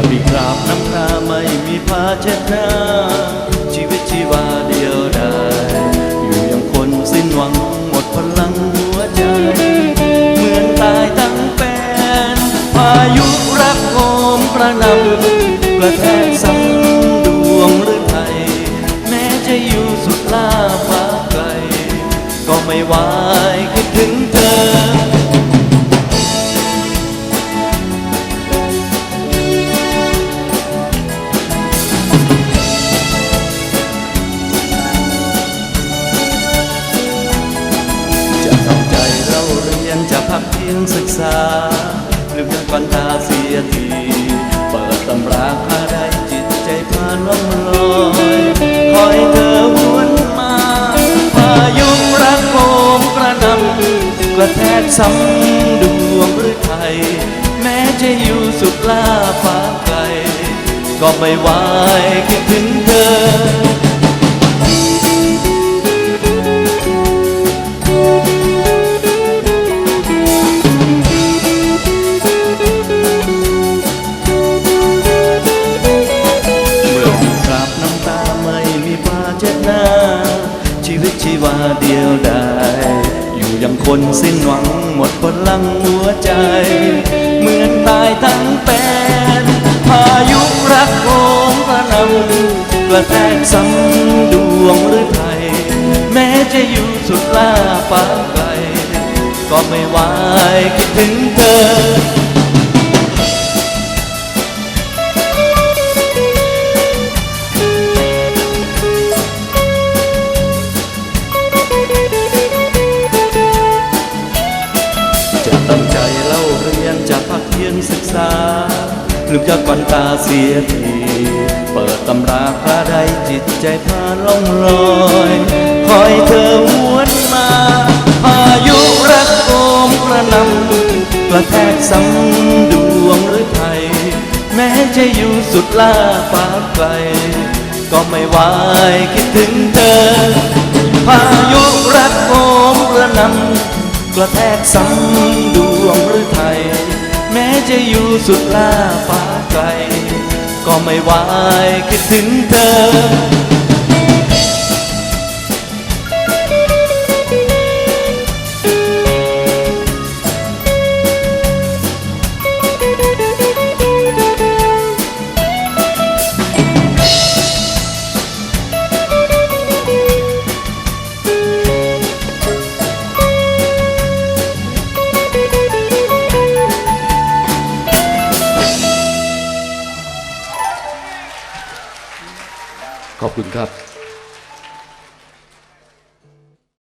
อมีคราบน้ำตาไม่มีผ้าเช็ดหน้า ชีวิตชีวาเดียวดายอยู่อย่างคนสิ้นหวังหมดพลังหัวใจ เหมือนตายทั้งเป็นพายุรักโหมกระนำกระแทกซ้ำดวงหรือไทย แม้จะอยู่สุดล่าฟ้าไกล ก็ไม่ไหวคิดถึง จะพักเพียงศึกษาหรือยังวันตาเสียที เปิดตำราพาได้จิตใจพาล่องลอยคอยเธอวนมาพายุรักโหมกระนำกระแทกซ้ำดวงหรือไทย แม้จะอยู่สุดล่าฟ้าไกล ก็ไม่ไหวคิดถึงเธอ ชีวิตชีวาเดียวดายอยู่อยังคนสิ้นหวังหมดพลังหัวใจ เหมือนตายทั้งเป็นพายุรักโหมกระหนำกระแทกซ้ำดวงหรือไทย แม้จะอยู่สุดล่าฟ้าไกลก็ไม่ไหวคิดถึงเธอ จะตั้งใจเล่าเรียนจะพักเพียรศึกษาลืมยอดวันตาเสียทีเปิดตำราพาใดจิตใจพาล่องลอยคอยเธอหวนมาพายุรักโอมกระนำกระแทกซ้ำดวงหรือไทย แม้จะอยู่สุดล่าฟ้าไกลก็ไม่ไหวคิดถึงเธอ พายุรักโอมกระนำกระแทกซ้ำดวงหรือไทย แม้จะอยู่สุดล่าฟ้าไกล ก็ไม่ไหวคิดถึงเธอ ขอบคุณครับ